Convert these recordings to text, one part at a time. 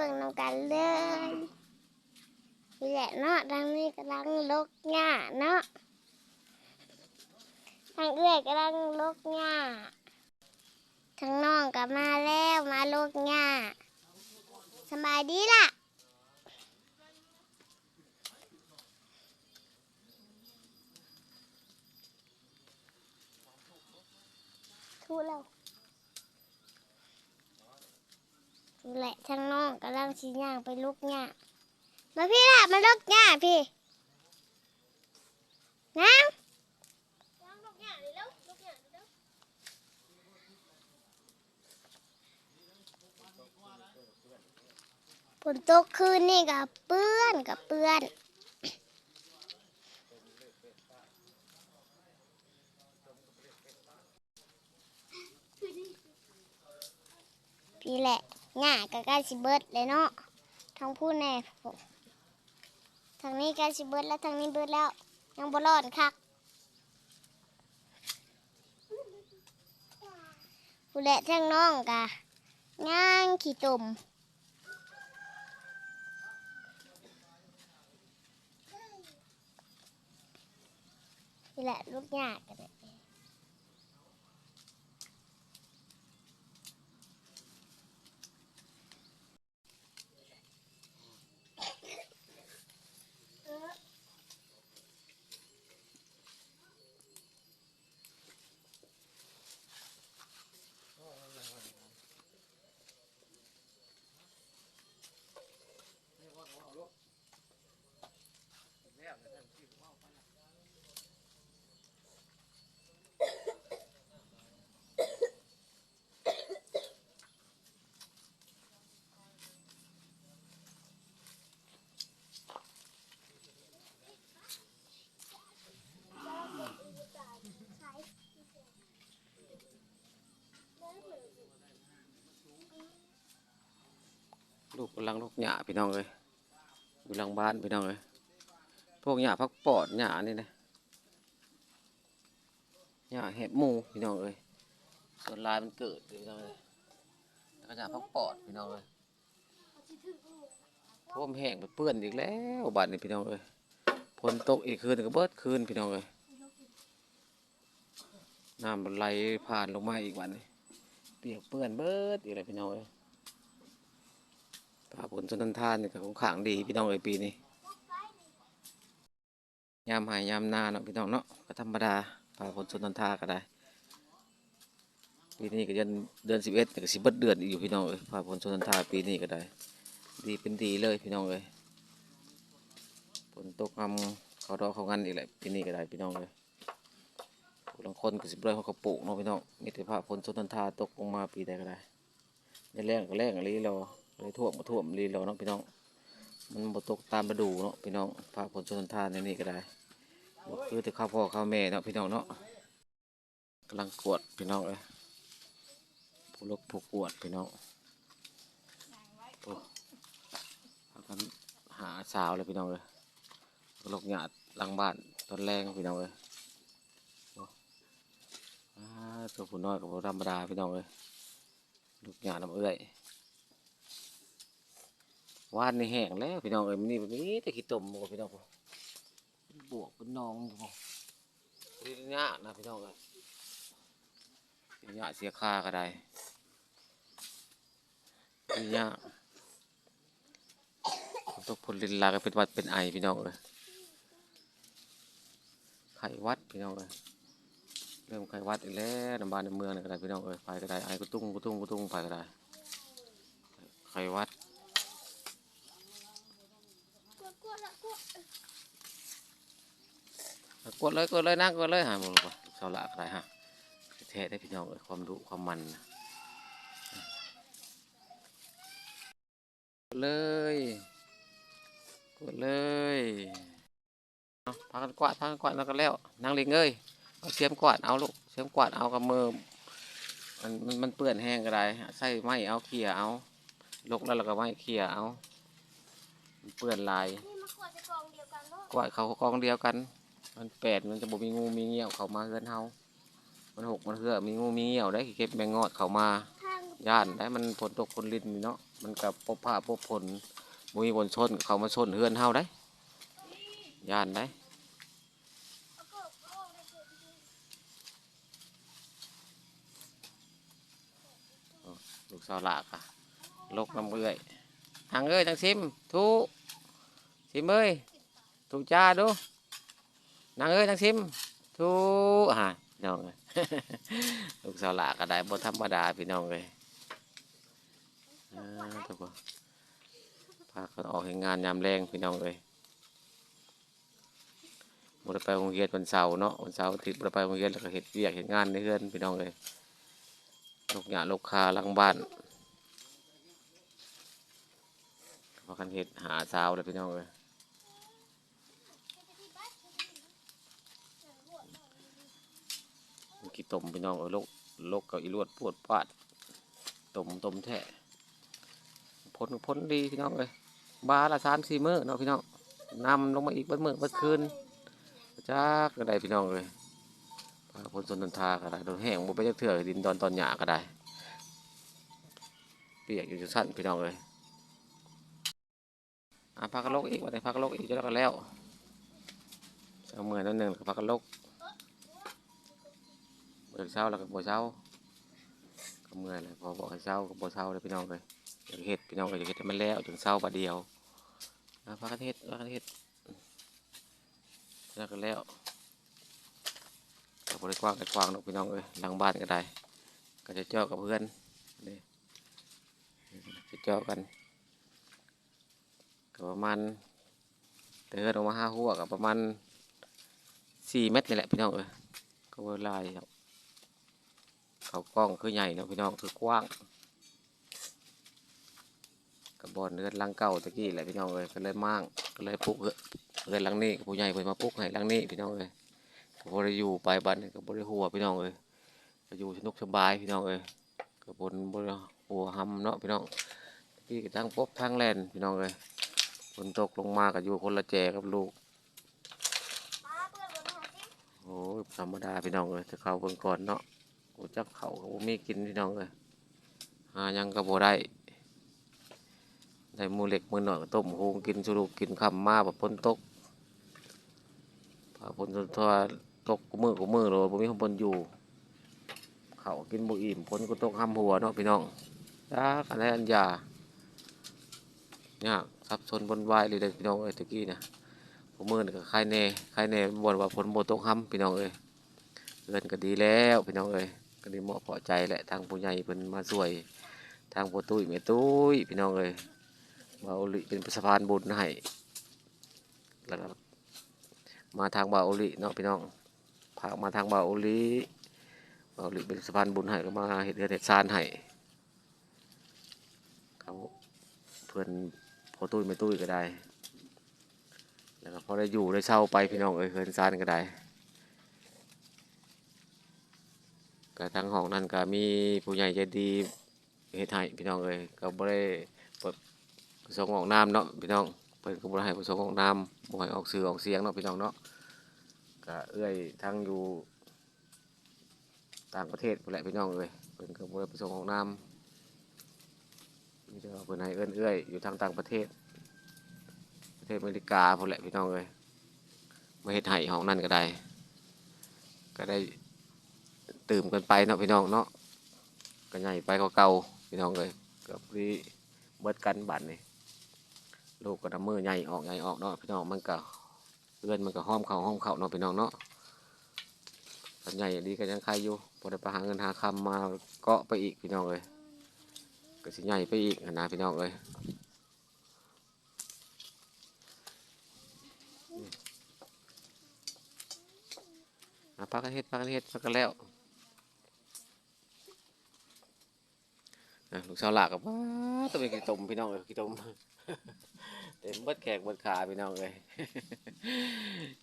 เบิ่งนำกันเลยนี่แหละเนาะทางนี้กำลังลกหญ้าเนาะทางเอื้อยกำลังลกหญ้าทางน้องก็มาแล้วมาลกหญ้าสบายดีล่ะทูแล้วนี่แหละทางน้องกำ ลังชี้ย่างไปลุกหญ้ามาพี่ล่ะมาลุกหญ้าพี่น้ำฝนตกคืนนี่กับเปื้อนกับเปื้อนพี่แหละ หญ้าก็ใกล้สิเบิดเลยเนาะทางพูดแน่ทางนี้ใกล้สิเบิดแล้วทางนี้เบิดแล้ว ยังบ่รอดคักผู้แหละทางน้องกะย่างขี้ตุ่มพี่แหละลูกหญ้ากันเลยูลังลูกหญ้าพี่น้องเลยอยู่หลังบ้านพี่น้องเลยพวกหญ้าพักปอดหญ้านี่นะหญ้าเห็บหมูพี่น้องเลยส่วนลายมันเกิดพี่น้องเลยแล้วก็หญ้าพักปอดพี่น้องเลยท่วมแห้งไปเปื้อนอีกแล้วบานนี้พี่น้องเลยฝนตกอีกคืนก็เบิดคืนพี่น้องเลยน้ำมันไหลผ่านลงมาอีกวันนี้เปียกเปื้อนเบิดอีกเลยพี่น้องเลย ป่าผลชนทันทานนี่ก็ของขลังดีพี่น้องเอ้ยปีนี้ยามหายยามนาเนาะพี่น้องเนาะก็ธรรมดาป่าผลชนทันทาก็ได้ปีนี้ก็เดือนเดือนสิบเอ็ดก็สิบเบิดเดือนอยู่พี่น้องเอ้ยป่าผลชนทันทาปีนี้ก็ได้ ดีเป็นดีเลยพี่น้องเอ้ยฝนตกงำเขาดอกเขางันอีกแหละปีนี้ก็ได้พี่น้องเอ้ยผู้ลางคนก็สิบเลยเขาก็ปลูกเนาะพี่น้องมีแต่ผ้าผลชนทันทาตกลงมาปีใดก็ได้ในแรงก็แรงอะไรรา เลยท่วมมาท่วมรีเราเนาะพี่น้อง มันบ่ตกตามฤดูเนาะพี่น้องพาผลชนทานในนี่ก็ได้คือแต่ข้าวพ่อข้าวแม่เนาะพี่น้องเนาะกำลังกวดพี่น้องเลยผู้ลกผู้กวดพี่น้องโอ้พากันหาสาวเลยพี่น้องเลยลกหยาดหลังบ้านตอนแรงพี่น้องเลยอ่าตัวผู้น้อยกับธรรมดาพี่น้องเลยลูกหยาดน้ำเอื้อย วานนี่แห้งแล้วพี่น้องเอ้ยมันนี่แบบนี้แต่ขี้ตมบ่พี่น้องบ่บวกเป็นหน้องอยู่บ่นี่หญ้านะพี่น้องเอ้ยหญ้าเสียค่าก็ได้นี่หญ้าตกผลลินลาก็เป็นวัดเป็นไอพี่น้องเอ้ยไข้หวัดพี่น้องเอ้ยเริ่มไข้หวัดอีกแล้วในบ้านในเมืองนี่ก็ได้พี่น้องเอ้ยไปก็ได้ไอกุตุ้งกุตุ้งกุตุ้งไปก็ได้ไข้หวัด กดเลยกดเลยนั่งกดเลยฮะบอกว่าเสาหลักอะไรฮะแท้ได้พี่น้องเอ้ยความดุความมันนะกดเลยกดเลยเอาพากันกวาดพากันกวาดแล้วก็แล้วนั่งลิงเอ้ยเอาเสียมกวาดเอาลูกเสียมกวาดเอากับมือมันมันมันเปื้อนแห้งก็ได้ใส่ไม้เอาเขี่ยเอาลกแล้วเราก็ไม้เขี่ยเอามันเปื้อนลายนี่มากวาดจะกองเดียวกันเนาะกวาดเขากองเดียวกัน มันแปดมันจะบ่มีงูมีเงี้ยวเขามาเฮือนเฮามันหกมันเหือมีงูมีเงี้ยวได้เก็บแมงงอดเขามาย่านได้มันฝนตกฝนลินเนาะมันกับพบผ้าพบผลมุ้ยบนชนเขามาชนเฮือนเฮาได้ย่านได้ลูกสาวหลากอะลกน้ำเอื้อยทางเอ้ยทางซิมทุซิมเอ้ยทุจ้าดู นางเอ้ยทางซิมทุอ่าพี่น้องเอ้ยลูกสาวหลากก็ได้บ่ธรรมดาพี่น้องเลยทุกคนพากันออกเห็นงานยามแรงพี่น้องเลยบ่ได้ไปโรงเรียนวันเสาร์เนาะวันเสาร์อาทิตย์บ่ได้ไปโรงเรียนแล้วก็เฮ็ดเวียกเฮ็ดงานในเฮือนพี่น้องเลยลูกหยาลูกคาลังบ้านพากันเฮ็ดหาสาวเลยพี่น้องเลย กี่ต้มพี่น้องเอ้ยลูกลกกับอีลวดปวดปาดต้มต้มแท้พ้นพ้นดีพี่น้องเลยบาละสามสี่มื้อเนาะพี่น้องนำลงมาอีกเมื้อเบัดคืนจักก็ได้พี่น้องเลยพาพ้นสนทนทาก็ได้โดนแห้งบ่ไปจักเถื่อดินดอนตอนหยาก็ได้เปียกอยู่จังสั้นพี่น้องเลยอะพักกะโลกอีกวันไหนพักกะโลกอีกจะแล้วก็แล้วเอาเมื่อยนั่นหนึ่งพักกะโลก เบิกเช้าแล้วก็บ่เช้าก็เมื่อยเลยพอบอกให้เช้าก็บ่เช้าเลยพี่น้องเลยอยากเฮ็ดพี่น้องก็อยากเฮ็ดให้มันแล้วถึงเช้าบัดเดียวอะพักเฮ็ดพักกันเฮ็ดแล้วก็แล้วก็บริกว้างกันกว้างนาะพี่น้องเอ้ยหลังบ้านก็ได้ ก็จะเจาะกับเพื่อนนี่จะเจาะกันก็ประมาณเดินออกมาห้าหัวกับประมาณสี่เมตรนี่แหละพี่น้องเอ้ยก็เวลายครับ เขากล้องคือใหญ่เนาะพี่น้องคือกว้างกับบอลเดินหลังเก่าตะกี้แหละพี่น้องเอ้ยก็เลยมั่งก็เลยปลุกเดินหลังนี้ผู้ใหญ่เพิ่นมาปลุกให้หลังนี้พี่น้องเอ้ยก็บ่ได้อยู่ไปบ้านนี่ก็บ่ได้หัวพี่น้องเอ้ยก็อยู่สนุกสบายพี่น้องเอ้ยก็บนบ่ได้หัวหำเนาะพี่น้องพี่ก็ทั้งปบทั้งแลนพี่น้องเลยฝนตกลงมาก็อยู่คนละแจกับลูกโอ้ยธรรมดาพี่น้องเลยจะเข้าเบิ่งก่อนเนาะ โอ้จักเขาก็บ่มีกินพี่น้องเลยหาหยังก็บ่ได้ได้มูเหล็กมือหน่อยก็ต้มโฮงกินสรุกินคำมาแบบฝนตกพาฝนทั่วตกกูมือกูมือเลยบ่มีคนบนอยู่ เขากินบ่อิ่มฝนก็ตกห้ำหัวเนาะพี่น้องจ้ากันได้อันยาเนี่ยากซับซนบนวายเลยเด้อพี่น้องเอ้ยตะกี้นะผมมือนี่ก็ใครแน่ใครแน่บ่นว่าผลบ่ตกห้ำพี่น้องเอ้ยเกินก็ดีแล้วพี่น้องเอ้ย ก็ดีเหมาะพอใจแหละทางผู้ใหญ่เพิ่นมาช่วย ทางพ่อตุ้ยแม่ตุ้ยพี่น้องเอ้ยบาวลิเป็นสะพานบุญให้แล้วก็มาทางบาวลิเนาะพี่น้องพากมาทางบาวลิบาวลิเป็นสะพานบุญให้ก็มาเฮ็ดเรือนเฮ็ดซานให้เขาเพิ่อนพอตุ้ยไม่ตุ้ยก็ได้ แล้วก็พอได้อยู่ได้เช่าไปพี่น้องเอ้ยเฮินซานก็ได้ ก็ทั้งห้องนั้นก็มีผู้ใหญ่ใจดีเฮ็ดให้พี่น้องเอ้ยก็บ่ได้เปิดประสงค์ออกนามเนาะพี่น้องเพิ่นก็บ่ได้ให้ประสงค์ออกนามบ่ให้ออกสื่อออกเสียงเนาะพี่น้องเนาะก็เอื้อยทั้งอยู่ต่างประเทศพุ่นแหละพี่น้องเอ้ยเพิ่นก็บ่ได้ประสงค์ออกนามมีแต่ว่าเพิ่นให้เอื้อนเอื้อยอยู่ทางต่างประเทศ ประเทศอเมริกาพุ่นแหละพี่น้องเอ้ยมาเฮ็ดให้ห้องนั่นก็ได้ ก็ได้ ตื่มกันไปเนาะพี่น้องเนาะก็ใหญ่ไปกว่าเก่าพี่น้องเอ้ยเกือบรีเบิดกันบัดนี่ลูกก็นำมือใหญ่ออกใหญ่ออกเนาะพี่น้องมันก็เอื้อนมันก็ห้อมเข่าห้อมเข่าเนาะพี่น้องเนาะกันใหญ่ดีก็ยังใครอยู่พอได้ไปหาเงินหาคำมาเกาะไปอีกพี่น้องเอ้ยก็สิใหญ่ไปอีกนะพี่น้องเอ้ยอะพักกันเฮ็ดพักกันเฮ็ดพักกันแล้ว อะลูกสาวหลากกับว้าต้องเป็นกี่ตมพี่น้องเอ้ยกี่ตมเต็มเบิดแขกเบิดขาพี่น้องเอ้ย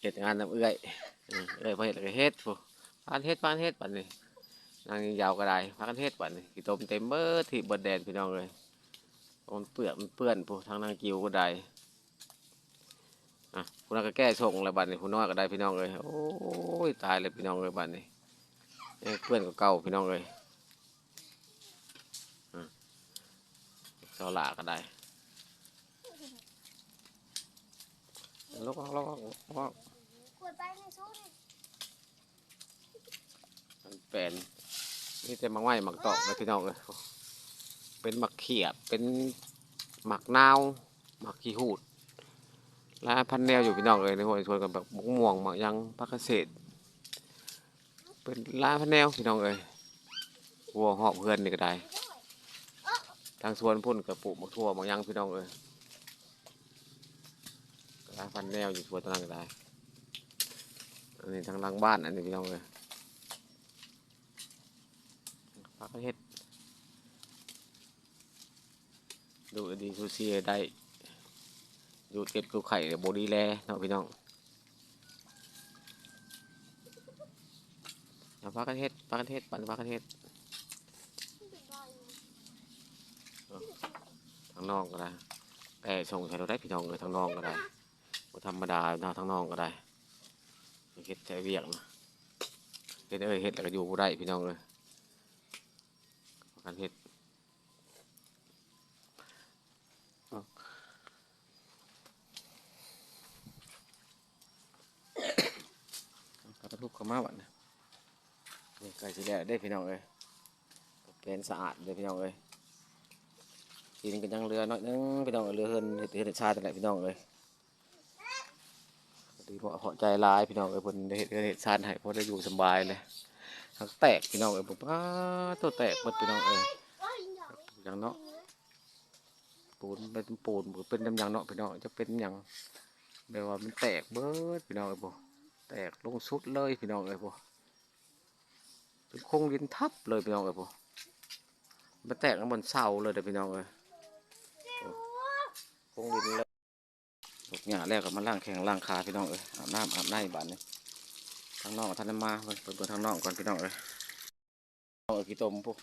เฮ็ดงานน้ำเอื้อยอืมเอ้อยพอเฮ็ดแล้วก็เฮ็ดผู้พานเฮ็ดพานเฮ็ดบัดนี้นางยาวก็ได้พักกันเทศบัดนี่กี่ตมเต็มเบิดที่เบิดแดนพี่น้องเลยมันเปื้อนมันเปื้อนผู้ทางนางกิวก็ได้อะผู้นั้นก็แก้ชงแล้วบัดนี่ผู้น้อยก็ได้พี่น้องเลยโอ้ยตายเลยพี่น้องเลยบัดนี่เอ้ยเปื้อนก็เก่าพี่น้องเลย เสาหลาก็ได้ลกลกลกลกขวดไปในสู้นี่มันเป็นนี่จะมักไม้หมักตอกนะพี่น้องเลยเป็นหมักเขียบเป็นหมักนาวหมักขี้หูดและพันแนวอยู่พี่น้องเลยในหัวชวนกันแบบมะม่วงหมักยังพักเกษตร เป็นร้านพันแนวพี่น้องเลยวัวหอบเพื่อนนี่ก็ได้ ทางสวนพุ่นกับปลูกมะทั่วมะยังพี่น้องเอ้ยร้านพันแนวอยู่สวนตะลังก็ได้อันนี้ทางหลังบ้านอันนี้พี่น้องเอ้ยพักเฮ็ดดูดีซูซีได้อยู่เก็บกูไข่โบดีแลเนาะพี่น้องพักกันเฮ็ดพักกันเฮ็ดปันพักกันเฮ็ดางน้องก็ได้แต่ส่งใช้เราได้พี่น้องเลยทางน้องก็ได้บ่ธรรมดานาะทางน้องก็ได้เฮ็ดใจเวียกนะเฮ็ดเอ้ยเฮ็ดแล้วก็อยู่บ่ได้พี่น้องเลยกันเฮ็ดเอาเอากระทุกข้ามาบัดนะนี่ใกล้สิแล้วได้พี่น้องเอ้ยเป็นสะอาดเลยพี่น้องเอ้ย ทีนี้ก็ยังเรือน้อยนึงพี่น้องเรือเฮินเฮ็ดเฮ็ดชาตินั่นแหละพี่น้องเอ้ยดีเพราะเหาะใจหลายพี่น้องเอ้ยเพิ่นเฮ็ดเฮ็ดชาติให้เพราะได้อยู่สบายเลยทั้งแตกพี่น้องเอ้ยผมป้าตัวแตกหมดพี่น้องเอ้ยอย่างเนาะปูนเป็นปูนเป็นน้ำยังเนาะพี่น้องจะเป็นหยังแบบว่ามันแตกเบิดพี่น้องเอ้ยบ่แตกลงสุดเลยพี่น้องเอ้ยบ่เป็นคงดินทับเลยพี่น้องเอ้ยบ่มันแตกลงบนเสาเลยเด้อพี่น้องเอ้ย งดินเลยลูกหญ้าแล้วก็มาล้างแข้งล้างขาพี่น้องเอ้ยอาบน้ำอาบน้ำบานนี่ยทางนอกท่านได้มาเพิ่นเปิดเปิดทางนอกก่อนพี่น้องเอ้ยเอาเอาขี้ตมพวก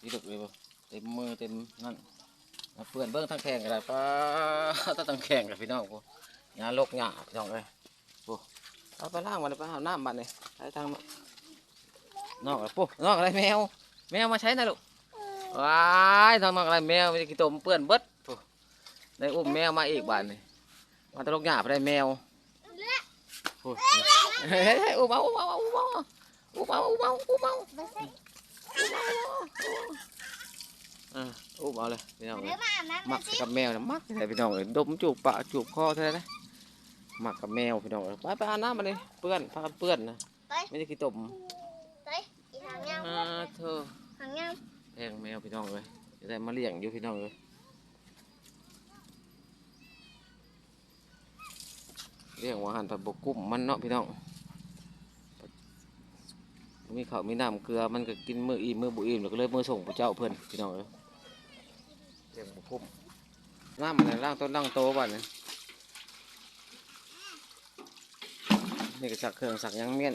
ขี้ดุกเลยบ่เต็มมือเต็มนั่นเปื่อนเบิ้งทางแข้งก็ได้ป้าถ้าทางแข้งกับพี่น้องพวกหญ้าลกหญ้าพี่น้องเอ้ยพวกเอาไปล้างมาเลยไปอาบน้ำบานนี่ใช้ทางนอกอะปุ๊นอกอะไรแมว แมวมาใช้นะลูกว้ายทางนอกอะไรแมวมีแต่ขี้ตมเปื่อนเบิด ได้อุ้มแมวมาอีกบ้านนี่มาตลกหยาบได้แมวโอ้ยเฮ้ยเฮ้ยเฮ้ยอุ้มเอาอุ้มเอาอุ้มเอาอุ้มเอาอุ้มเอาอุ้มเอาอะอุ้มเอาเลยพี่น้องเดี๋เอ้ยวยมาอาบน้ำมักกับแมวนะมักเลยพี่น้องเอ้ยดมจูบปะจูบคอเท่านั้นนะมักกับแมวพี่น้องเอ้ยไปไปอาบน้ำมาเลยเปื้อนพากันเปื้อนนะไปไม่ได้ขี้ตมไปอีหางยาวอ่าเธอหางยาวแพงแมวพี่น้องเอ้ยจะได้มาเลี้ยงอยู่พี่น้องเอ้ย เลี้ยงว่าหันผัดบกกุ้มมันเนาะพี่น้องมีข้าวมีน้ำเกลือมันก็กินมืออิ่มมือบุอิ่มแล้วก็เลยมือส่งพระเจ้าเพื่อนพี่น้องเอ้ยเลี้ยงบุคุ้มน้ำมันล่างต้นล่างโตบ้านนี่นี่ก็สักเครื่องสักยังเมียน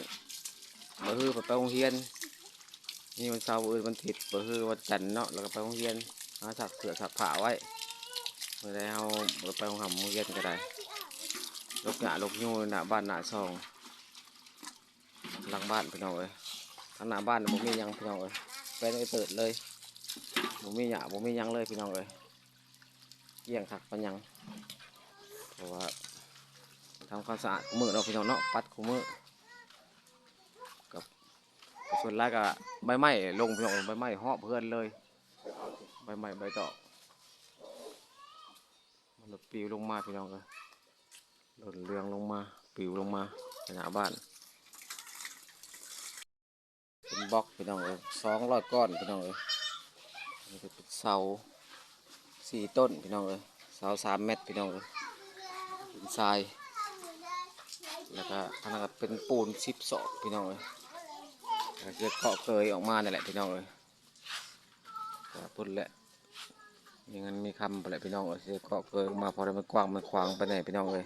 บ่ฮือไปโรงเรียนนี่วันเสาร์อื่นวันอาทิตย์บ่ฮือวันจันทร์เนาะแล้วก็ไปโรงเรียนหาสักเสือสักผ้าไว้เมื่อได้เอาไปโรงหำโรงเรียนก็ได้ ลกหนาลกยูหนาบ้านหนาซองหลังบ้านพี่น้องเอ้ยทางหน้าบ้านบ่มียังพี่น้องเอ้ยไปได้เติดเลยบ่มีหยาบ่มียังเลยพี่น้องเอ้ยเกลี้ยงคักปันหยังเพราะว่าทำความสะอาดมือเนาพี่น้องเนาะปัดคู่มือกับส่วนแรกก็ใบไม้ลงพี่น้องใบไม้หอบเพื่อนเลยใบไม้ใบตอกมันลุดปลิวลงมาพี่น้องเอ้ย หล่นเรืองลงมาปิวลงมาในหน้าบ้านเป็นบล็อกพี่น้องเอ้ยสองร้อยก้อนพี่น้องเอ้ยนี่เป็นเสาสี่ต้นพี่น้องเอ้ยเสาสามเมตรพี่น้องเอ้ยเป็นทรายแล้วก็อันนั้นก็เป็นปูนสิบศอพี่น้องเอ้ยแล้วจะเกาะเกยออกมาเนี่นแหละพี่น้องเอ้ยก็พุ่นแหละมีเงินมีคำไปแหละพี่น้องเอ้ยจะเกาะเกยออกมาพอได้มันกว้างมันขวางไปไหนพี่น้องเอ้ย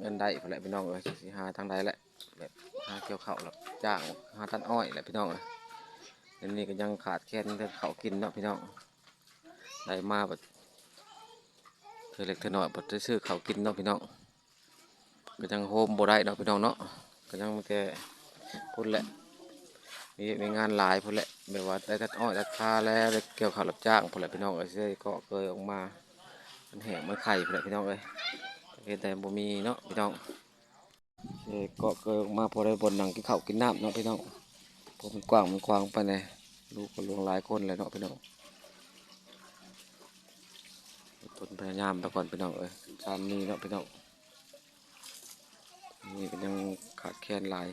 เงินได้ไปแหละพี่น้องเอ้ยสิหาทางใดแหละหาเกี่ยวเข้าหลับจ้างหาตันอ้อยแหละพี่น้องเอ้ยเดี๋ยวนี้ก็ยังขาดแคลนเรื่องข้ากินเนาะพี่น้องได้มาแบบเธอเล็กเธอน้อยบัดได้ซื้อเขากินเนาะพี่น้องก็ยังโฮมบ่ได้เนาะพี่น้องเนาะก็ยังมีแต่พูดแหละมีมีงานหลายพุ่นแหละแบบว่าได้ตัดอ้อยตัดคาแล้วได้เกี่ยวข้าวรับจ้างพุ่นแหละพี่น้องเอ้ยสิได้เกาะเกยออกมามันแห้งมันไข่พุ่นแหละพี่น้องเอ้ย เฮ็ดแต่บ่มีเนาะพี่น้องเคก็เกิดมาพอได้บนหนังกินข้าวกินน้ำเนาะพี่น้องเพราะมันกว้างมันกว้างไปเน่ลูกก็ลวงหลายคนเลยเนาะพี่น้องต้นพยายามไปก่อนพี่น้องเอ้ยตามนี้เนาะพี่น้องนี่ก็ยังขาดแคลนหลาย